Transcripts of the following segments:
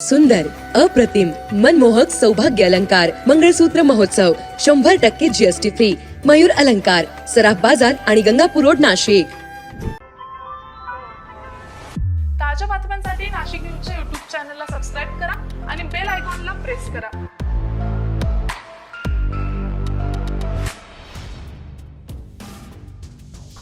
सुंदर अप्रतिम मनमोहक सौभाग्य अलंकार मंगळसूत्र महोत्सव शंभर टक्के जीएसटी फ्री मयूर अलंकार सराफ बाजार आणि गंगापूर रोड नाशिक. ताज्या बातम्यांसाठी नाशिक न्यूजच्या युट्यूब चॅनलला सबस्क्राईब करा आणि बेल आयकॉनला प्रेस करा.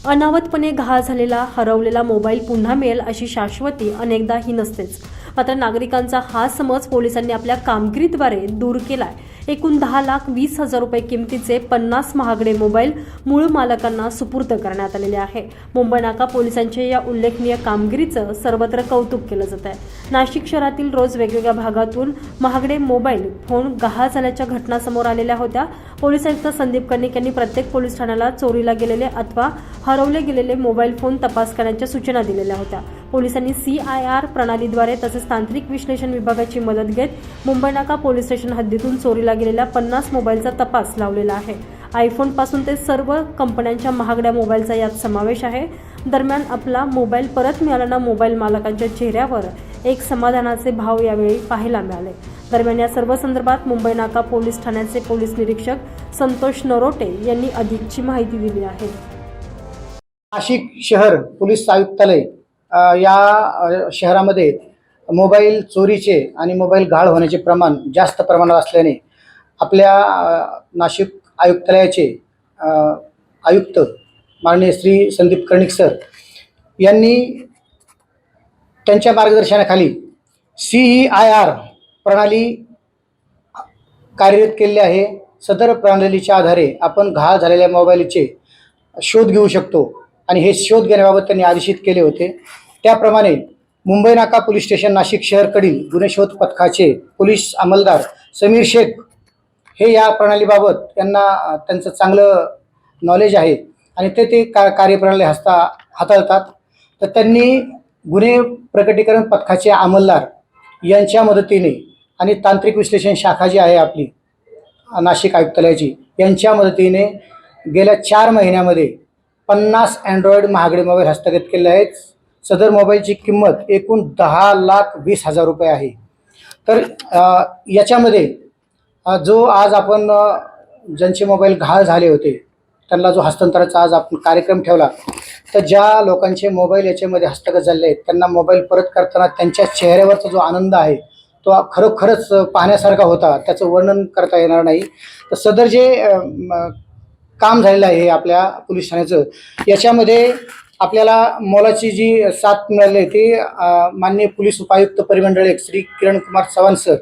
अनावतपणे घाळ झालेला हरवलेला मोबाईल पुन्हा मिळेल अशी शाश्वती अनेकदा ही नसतेच. मात्र नागरिकांचा हा समज पोलिसांनी आपल्या कामगिरीद्वारे दूर केलाय. एकूण दहा लाख वीस हजार रुपये किमतीचे पन्नास महागडे मोबाईल मूळ मालकांना सुपूर्द करण्यात आलेले आहे. मुंबई नाका पोलिसांच्या या उल्लेखनीय कामगिरीचं सर्वत्र कौतुक केलं जात आहे नाशिक शहरातील रोज वेगवेगळ्या भागातून महागडे मोबाईल फोन गहाळ झाल्याच्या घटना समोर आलेल्या होत्या. पोलीस आयुक्त संदीप कर्णिक यांनी प्रत्येक पोलीस ठाण्याला चोरीला गेलेले अथवा हरवले गेलेले मोबाईल फोन तपास करण्याच्या सूचना दिलेल्या होत्या. पोलिसांनी सी आय आर प्रणालीद्वारे तसेच तांत्रिक विश्लेषण विभागाची मदत घेत मुंबई नाका पोलीस स्टेशन हद्दीतून चोरीला गेलेल्या पन्नास मोबाईलचा तपास लावलेला आहे. आयफोनपासून ते सर्व कंपन्यांच्या महागड्या मोबाईलचा यात समावेश आहे. दरम्यान आपला मोबाईल परत मिळाल्यानं मोबाईल मालकांच्या चेहऱ्यावर एक समाधानाचे भाव यावेळी पाहायला मिळाले. दरम्यान या सर्व संदर्भात मुंबई नाका पोलीस ठाण्याचे पोलीस निरीक्षक संतोष नरोटे यांनी अधिकची माहिती दिली आहे. नाशिक शहर पोलीस आयुक्तालय या शहरामध्ये मोबाईल चोरीचे आणि मोबाईल गाळ होण्याचे प्रमाण जास्त प्रमाणात असल्याने आपल्या नाशिक आयुक्तालयाचे आयुक्त माननीय श्री संदीप कर्णिक सर यांनी त्यांच्या मार्गदर्शनाखाली सी ई आय आर प्रणाली कार्यरत केलेली आहे. सदर प्रणालीच्या आधारे आपण घाळ झालेल्या मोबाईलचे शोध घेऊ शकतो. आणि हे शोध घेण्याबाबत त्यांनी आदेशित केले होते. त्याप्रमाणे मुंबई नाका पोलीस स्टेशन नाशिक शहरकडील गुन्हे शोध पथकाचे पोलीस अंमलदार समीर शेख हे या प्रणालीबाबत त्यांना त्यांचं चांगलं नॉलेज आहे आणि ते ते का कार्यप्रणाली हस्ता हाताळतात. तर त्यांनी गुन्हे प्रकटीकरण पथकाचे अंमलदार यांच्या मदतीने आणि तांत्रिक विश्लेषण शाखा जी आहे आपली नाशिक आयुक्तालयाची यांच्या मदतीने गेल्या चार महिन्यामध्ये पन्नास अँड्रॉइड महागडे मोबाईल हस्तगत केले आहेत. सदर मोबाईलची किंमत एकूण दहा लाख वीस हजार रुपये आहे. तर याच्यामध्ये जो आज आपण ज्यांचे मोबाईल घाळ झाले होते त्यांना जो हस्तांतराचा आज आपण कार्यक्रम ठेवला तर ज्या लोकांचे मोबाईल याच्यामध्ये हस्तगत झाले आहेत त्यांना मोबाईल परत करताना त्यांच्या चेहऱ्यावरचा जो आनंद आहे तो खरोखरच पाहण्यासारखा होता. त्याचं वर्णन करता येणार नाही. तर सदर जे काम झालेलं आहे हे आपल्या पोलीस ठाण्याचं. याच्यामध्ये आपल्याला मोलाची जी साथ मिळाली आहे ती माननीय पोलीस उपायुक्त परिमंडळ एक श्री किरण कुमार चव्हाण सर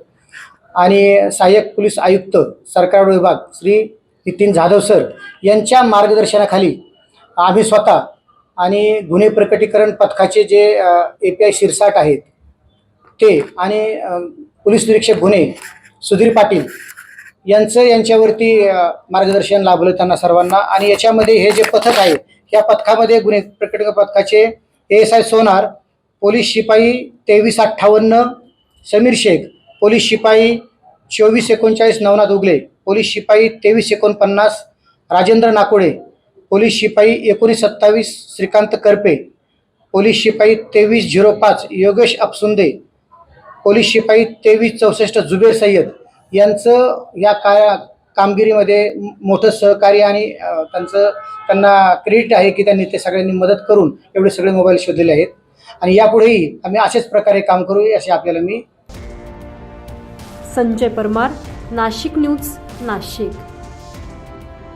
आणि सहाय्यक पोलीस आयुक्त सरकार विभाग श्री नितीन जाधव सर यांच्या मार्गदर्शनाखाली आम्ही स्वतः आणि गुन्हे प्रकटीकरण पथकाचे जे ए पी आय शिरसाट आहेत ते आणि पोलीस निरीक्षक गुन्हे सुधीर पाटील यांचं यांच्यावरती मार्गदर्शन लाभलं त्यांना सर्वांना. आणि याच्यामध्ये हे जे पथक आहे या पथकामध्ये गुन्हे प्रकट पथकाचे ए एस आय सोनार पोलीस शिपाई तेवीस अठ्ठावन्न समीर शेख पोलीस शिपाई चोवीस एकोणचाळीस नवनाथ उगले पोलीस शिपाई तेवीस एकोणपन्नास राजेंद्र नाकोडे पोलीस शिपाई एकोणीस सत्तावीस श्रीकांत करपे पोलीस शिपाई तेवीस झिरो पाच योगेश अपसुंदे पोलीस शिपाई तेवीस चौसष्ट जुबेर सय्यद यांचं या का कामगिरीमध्ये मोठं सहकार्य आणि त्यांचं त्यांना क्रेडिट आहे की त्यांनी ते सगळ्यांनी मदत करून एवढे सगळे मोबाईल शोधलेले आहेत. आणि यापुढेही आम्ही अशाच प्रकारे काम करू असे आपल्याला मी संजय परमार नाशिक न्यूज नाशिक.